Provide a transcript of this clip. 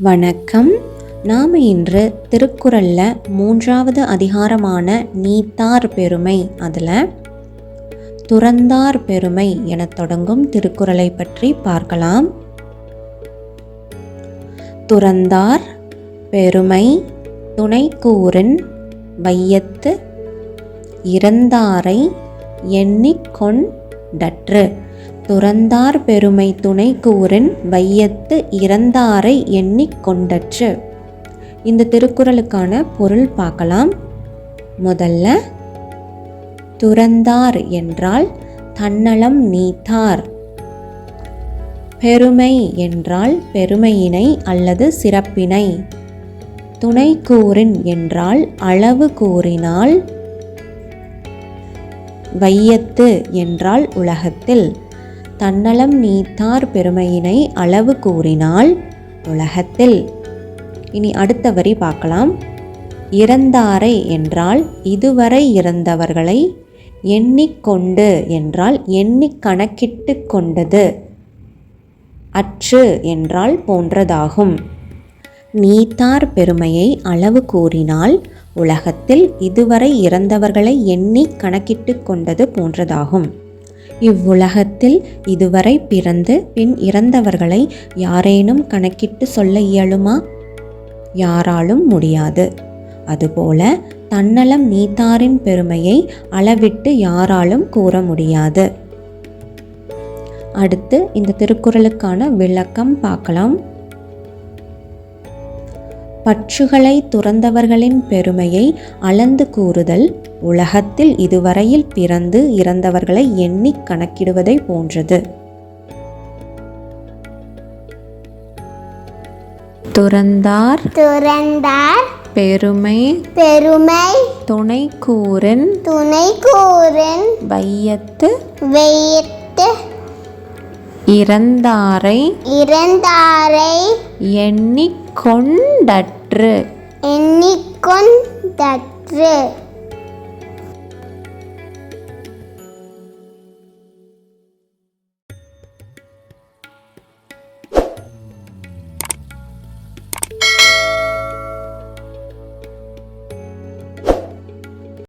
வணக்கம். நாம் இன்று திருக்குறளில் மூன்றாவது அதிகாரமான நீத்தார் பெருமை அதில் துறந்தார் பெருமை என தொடங்கும் திருக்குறளை பற்றி பார்க்கலாம். துறந்தார் பெருமை துணைக்கூறின் வையத்து இறந்தாரை எண்ணிக்கொண்டற்று துறந்தார் பெருமை துணை கூறின் வையத்து இறந்தாரை எண்ணிக்கொண்டற்று இந்த திருக்குறளுக்கான பொருள் பார்க்கலாம். முதல்ல துறந்தார் என்றால் தன்னலம் நீத்தார். பெருமை என்றால் பெருமையினை அல்லது சிறப்பினை. துணை கூறின் என்றால் அளவு கூறினால் வையத்து என்றால் உலகத்தில். தன்னலம் நீத்தார் பெருமையினை அளவு கூறினால் உலகத்தில். இனி அடுத்த வரி பார்க்கலாம். இறந்தாரை என்றால் இதுவரை இறந்தவர்களை எண்ணிக்கொண்டு என்றால் எண்ணி கணக்கிட்டு கொண்டது. அற்று என்றால் போன்றதாகும். நீத்தார் பெருமையை அளவு கூறினால் உலகத்தில் இதுவரை இறந்தவர்களை எண்ணி கணக்கிட்டு கொண்டது போன்றதாகும். இவ்வுலகத்தில் இதுவரை பிறந்து பின் இறந்தவர்களை யாரேனும் கணக்கிட்டு சொல்ல இயலுமா? யாராலும் முடியாது. அதுபோல தன்னலம் நீத்தாரின் பெருமையை அளவிட்டு யாராலும் கூற முடியாது. அடுத்து இந்த திருக்குறளுக்கான விளக்கம் பார்க்கலாம். பற்றுகளை துறந்தவர்களின் பெருமையை அளந்து கூறுதல் உலகத்தில் இதுவரையில் பிறந்து இறந்தவர்களை எண்ணி கணக்கிடுவதை போன்றது. துறந்தார் துறந்தார் பெருமை பெருமை துணை கூறின் துணை கூறின் வையத்து வைத்து இறந்தாரை இறந்தாரை எண்ணிக்கொண்டற்று எண்ணிக்கொண்டற்று